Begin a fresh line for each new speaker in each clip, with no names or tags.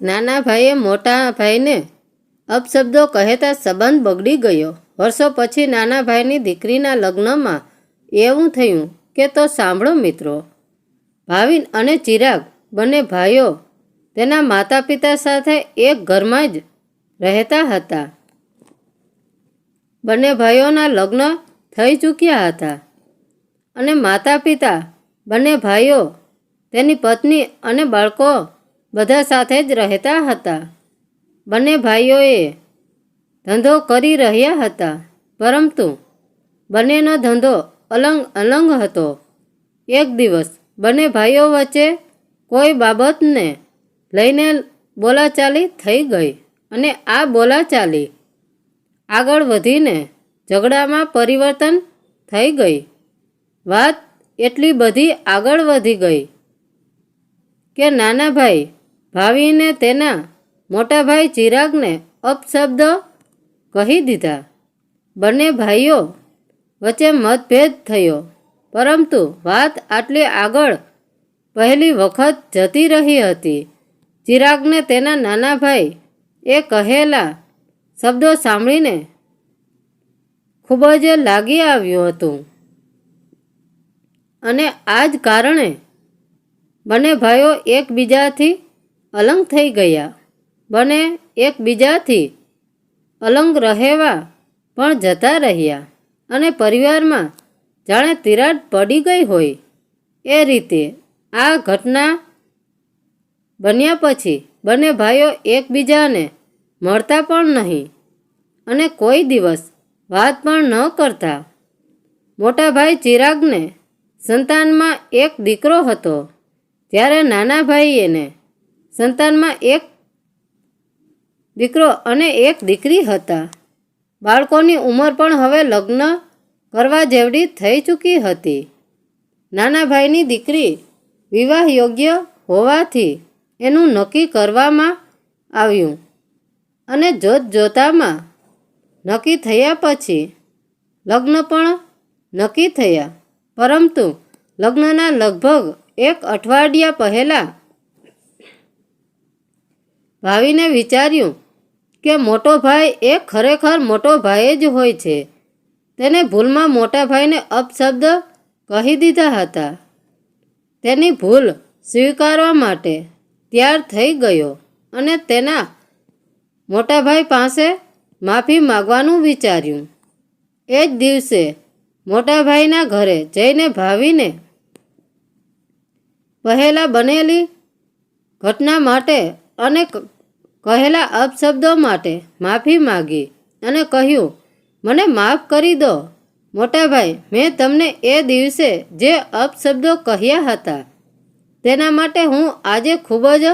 નાના ભાઈએ મોટા ભાઈને અપશબ્દો કહેતા સંબંધ બગડી ગયો. વર્ષો પછી નાના ભાઈની દીકરીના લગ્નમાં એવું થયું કે તો સાંભળો મિત્રો, ભાવિન અને ચિરાગ બંને ભાઈઓ તેના માતા પિતા સાથે એક ઘરમાં જ રહેતા હતા. બંને ભાઈઓના લગ્ન થઈ ચૂક્યા હતા અને માતા પિતા બંને ભાઈઓ તેની પત્ની અને બાળકો બધા સાથે જ રહેતા હતા. બંને ભાઈઓએ ધંધો કરી રહ્યા હતા. પરંતુ બંનેનો ધંધો અલંગ અલંગ હતો. એક દિવસ બંને ભાઈઓ વચ્ચે કોઈ બાબતને લઈને બોલાચાલી થઈ ગઈ અને આ બોલાચાલી આગળ વધીને ઝઘડામાં પરિવર્તન થઈ ગઈ. વાત એટલી બધી આગળ વધી ગઈ કે નાના ભાઈ ભાવીને તેના મોટા ભાઈ ચિરાગને અપશબ્દ કહી દીધા. બંને ભાઈઓ વચ્ચે મતભેદ થયો, પરંતુ વાત આટલી આગળ પહેલી વખત જતી રહી હતી. ચિરાગને તેના નાના ભાઈ એ કહેલા શબ્દો સાંભળીને ખૂબ જ લાગી આવ્યું હતું. અને આ જ કારણે બંને ભાઈઓ એકબીજાથી અલંગ થઈ ગયા. બને એકબીજાથી અલંગ રહેવા પણ જતા રહ્યા અને પરિવારમાં જાણે તિરાડ પડી ગઈ હોય. એ રીતે આ ઘટના બન્યા પછી બંને ભાઈઓ એકબીજાને મળતા પણ નહીં અને કોઈ દિવસ વાત પણ ન કરતા. મોટા ભાઈ ચિરાગને સંતાનમાં એક દીકરો હતો. ત્યારે નાના ભાઈને સંતાનમાં એક દીકરો અને એક દીકરી હતા. બાળકોની ઉંમર પણ હવે લગ્ન કરવા જેવડી થઈ ચૂકી હતી. નાના ભાઈની દીકરી વિવાહ યોગ્ય હોવાથી એનું નક્કી કરવામાં આવ્યું અને જોત જોતામાં નક્કી થયા પછી લગ્ન પણ નક્કી થયા. પરંતુ લગ્નના લગભગ એક અઠવાડિયા પહેલાં ભાવિને વિચાર્યું કે મોટો ભાઈ એ ખરેખર મોટો ભાઈ જ હોય છે. તેને ભૂલમાં મોટા ભાઈને અપશબ્દ કહી દીધા હતા. તેની ભૂલ સ્વીકારવા માટે તૈયાર થઈ ગયો અને તેના મોટાભાઈ પાસે માફી માગવાનું વિચાર્યું. એ જ દિવસે મોટાભાઈના ઘરે જઈને ભાવીને પહેલાં બનેલી ઘટના માટે અને કહેલા અપશબ્દો માટે માફી માગી અને કહ્યું, મને માફ કરી દો. મોટાભાઈ, મેં તમને એ દિવસે જે અપશબ્દો કહ્યા હતા, તેના માટે હું આજે ખૂબ જ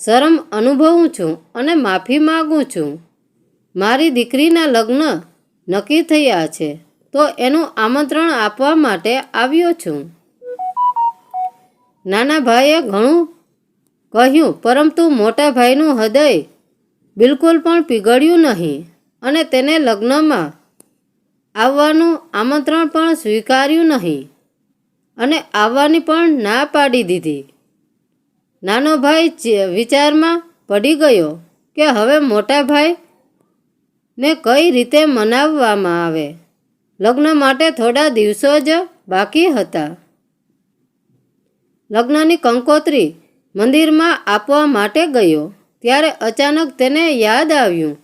શરમ અનુભવું છું અને માફી માગું છું. મારી દીકરીના લગ્ન નક્કી થયા છે, તો એનું આમંત્રણ આપવા માટે આવ્યો છું. નાના ભાઈએ ઘણું કહ્યું, પરંતુ મોટા ભાઈનું હૃદય બિલકુલ પણ પીગળ્યું નહીં અને તેને લગ્નમાં આવવાનું આમંત્રણ પણ સ્વીકાર્યું નહીં અને આવવાની પણ ના પાડી દીધી. નાનો ભાઈ વિચારમાં પડી ગયો કે હવે મોટા ભાઈ ને કઈ રીતે મનાવવામાં આવે. લગ્ન માટે થોડા દિવસો જ બાકી હતા. લગ્નની કંકોત્રી મંદિરમાં આપવા માટે ગયો, ત્યારે અચાનક તેને યાદ આવ્યું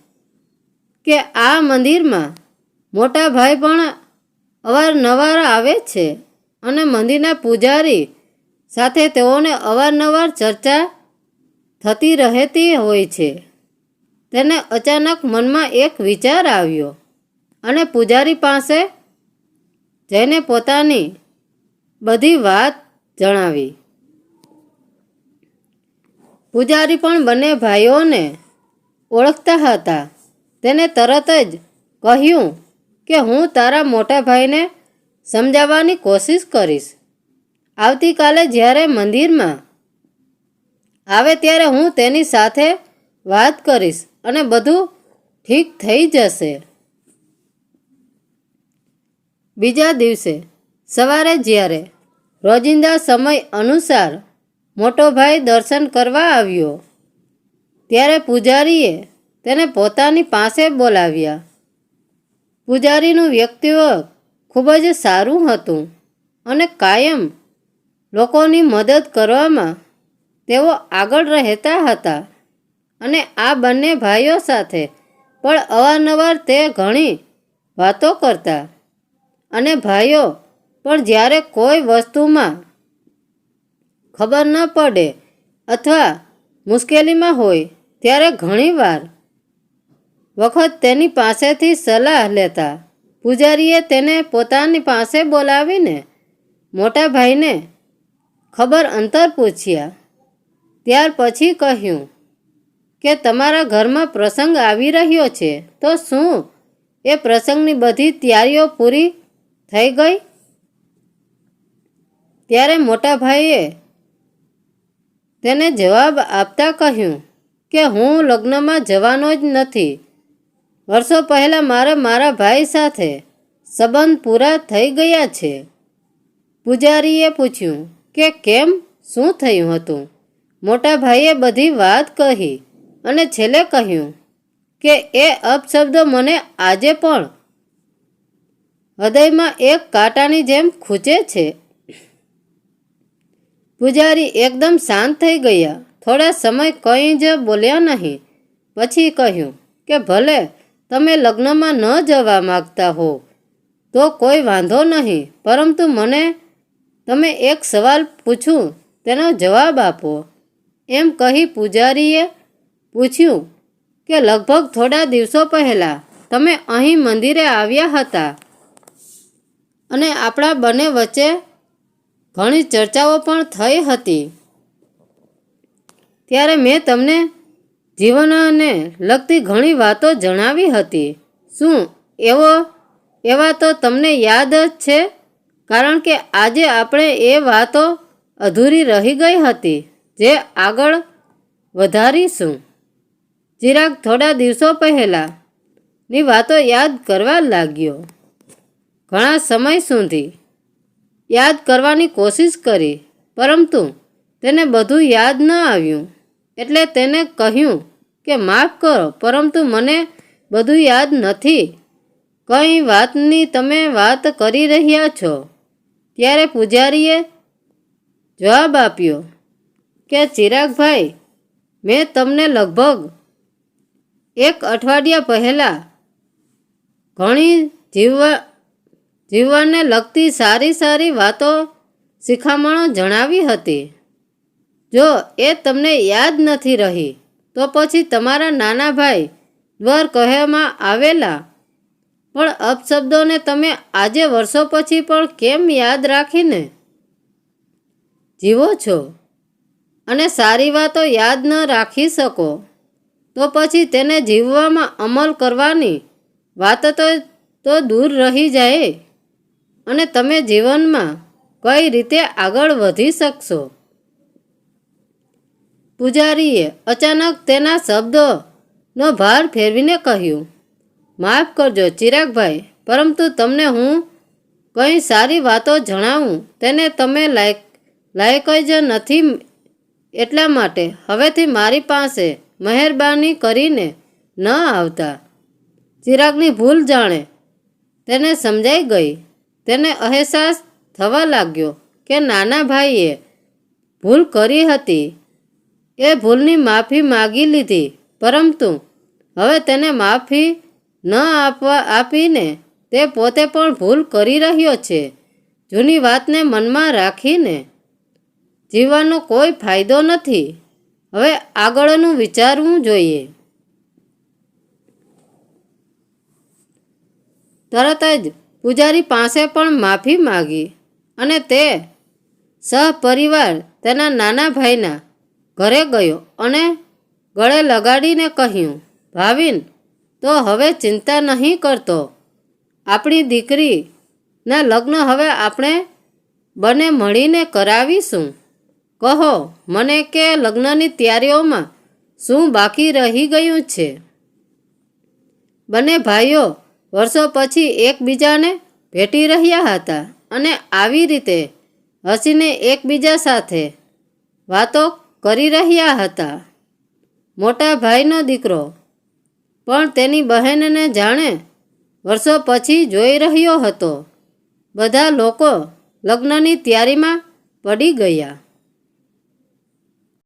કે આ મંદિરમાં મોટા ભાઈ પણ અવારનવાર આવે છે અને મંદિરના પૂજારી સાથે તેઓને અવારનવાર ચર્ચા થતી રહેતી હોય છે. તેને અચાનક મનમાં એક વિચાર આવ્યો અને પૂજારી પાસે જઈને પોતાની બધી વાત જણાવી. પૂજારી પણ બંને ભાઈઓને ઓળખતા હતા. તેને તરત જ કહ્યું કે હું તારા મોટા ભાઈને સમજાવવાની કોશિશ કરીશ. આવતીકાલે જ્યારે મંદિરમાં આવે ત્યારે હું તેની સાથે વાત કરીશ અને બધું ઠીક થઈ જશે. બીજા દિવસે સવારે જ્યારે રોજિંદા સમય અનુસાર મોટો ભાઈ દર્શન કરવા આવ્યો. ત્યારે પૂજારીએ તેને પોતાની પાસે બોલાવ્યા. પૂજારીનું વ્યક્તિત્વ ખૂબ જ સારું હતું અને કાયમ લોકોની મદદ કરવામાં તેઓ આગળ રહેતા હતા અને આ બંને ભાઈઓ સાથે પણ અવારનવાર તે ઘણી વાતો કરતા. અને ભાઈઓ પણ જ્યારે કોઈ વસ્તુમાં ખબર ન પડે અથવા મુશ્કેલીમાં હોય ત્યારે ઘણીવાર વખત તેની પાસેથી સલાહ લેતા પૂજારીએ તેને પોતાની પાસે બોલાવીને મોટા ભાઈને ખબર અંતર પૂછ્યા. ત્યાર પછી કહ્યું કે, તમારા ઘરમાં પ્રસંગ આવી રહ્યો છે, તો શું એ પ્રસંગની બધી તૈયારીઓ પૂરી થઈ ગઈ? ત્યારે મોટા ભાઈએ તેને જવાબ આપતા કહ્યું કે હું લગ્નમાં જવાનો જ નથી. વર્ષો પહેલાં મારે મારા ભાઈ સાથે સંબંધ પૂરા થઈ ગયા છે. પૂજારીએ પૂછ્યું કે કેમ? શું થયું હતું? મોટા ભાઈએ બધી વાત કહી અને છેલ્લે કહ્યું કે એ અપશબ્દો મને આજે પણ હૃદયમાં એક કાંટાની જેમ ખૂંચે છે. પૂજારી એકદમ શાંત થઈ ગયા. થોડા સમય કંઈ જ બોલ્યા નહીં. પછી કહ્યું, કે ભલે, તમે લગ્નમાં ન જવા માગતા હો, તો કોઈ વાંધો નહીં. પરંતુ મને, તમે એક સવાલ પૂછું, તેનો જવાબ આપો. એમ કહી પૂજારીએ પૂછ્યું, કે લગભગ થોડા દિવસો પહેલાં તમે અહીં મંદિરે આવ્યા હતા અને આપણા બંને વચ્ચે ઘણી ચર્ચાઓ પણ થઈ હતી. ત્યારે મેં તમને જીવનને લગતી ઘણી વાતો જણાવી હતી. શું એવો, એવા તો તમને યાદ જ છે? કારણ કે આજે આપણે એ વાતો અધૂરી રહી ગઈ હતી જે આગળ વધારીશું. ચિરાગ થોડા દિવસો પહેલાંની વાતો યાદ કરવા લાગ્યો. ઘણા સમય સુધી યાદ કરવાની કોશિશ કરી, પરંતુ તેને બધું યાદ ન આવ્યું. એટલે તેને કહ્યું કે, માફ કરો, પરંતુ મને બધું યાદ નથી. કઈ વાતની તમે વાત કરી રહ્યા છો. ત્યારે પૂજારીએ જવાબ આપ્યો કે, ચિરાગભાઈ, મેં તમને લગભગ એક અઠવાડિયા પહેલાં ઘણી જીવવા જીવવાને લગતી સારી સારી વાતો શિખામણો જણાવી હતી. જો એ તમને યાદ નથી રહી, તો પછી તમારા નાના ભાઈ દ્વાર કહેવામાં આવેલા. પણ અપશબ્દોને તમે આજે વર્ષો પછી પણ કેમ યાદ રાખીને જીવો છો? અને સારી વાતો યાદ ન રાખી શકો, તો પછી તેને જીવવામાં અમલ કરવાની વાત તો દૂર રહી જાય. અને તમે જીવનમાં કઈ રીતે આગળ વધી શકશો? પૂજારીએ અચાનક તેના શબ્દોનો ભાર ફેરવીને કહ્યું, માફ કરજો ચિરાગભાઈ, પરંતુ તમને હું કંઈ સારી વાતો જણાવું, તેને તમે લાયક લાયક જ નથી એટલા માટે. હવેથી મારી પાસે મહેરબાની કરીને ન આવતા. ચિરાગની ભૂલ જાણે તેને સમજાઈ ગઈ. તેને અહેસાસ થવા લાગ્યો કે નાના ભાઈએ ભૂલ કરી હતી. એ ભૂલની માફી માગી લીધી. પરંતુ હવે તેને માફી ન આપવા આપીને તે પોતે પણ ભૂલ કરી રહ્યો છે. જૂની વાતને મનમાં રાખીને જીવવાનો કોઈ ફાયદો નથી. હવે આગળનું વિચારવું જોઈએ. તરત જ પૂજારી પાસે પણ માફી માગી અને તે સહપરિવાર તેના નાના ભાઈના ઘરે ગયો અને ગળે લગાડીને કહ્યું, ભાવિન, તો હવે ચિંતા નહીં કરતો. આપણી દીકરીના લગ્ન હવે આપણે બંને મળીને કરાવીશું. કહો, મને કે લગ્નની તૈયારીઓમાં શું બાકી રહી ગયું છે? બંને ભાઈઓ વર્ષો પછી એકબીજાને ભેટી રહ્યા હતા અને આવી રીતે હસીને એકબીજા સાથે વાતો કરી રહ્યા હતા. મોટા ભાઈનો દીકરો પણ તેની બહેનને જાણે વર્ષો પછી જોઈ રહ્યો હતો. બધા લોકો લગ્નની તૈયારીમાં પડી ગયા.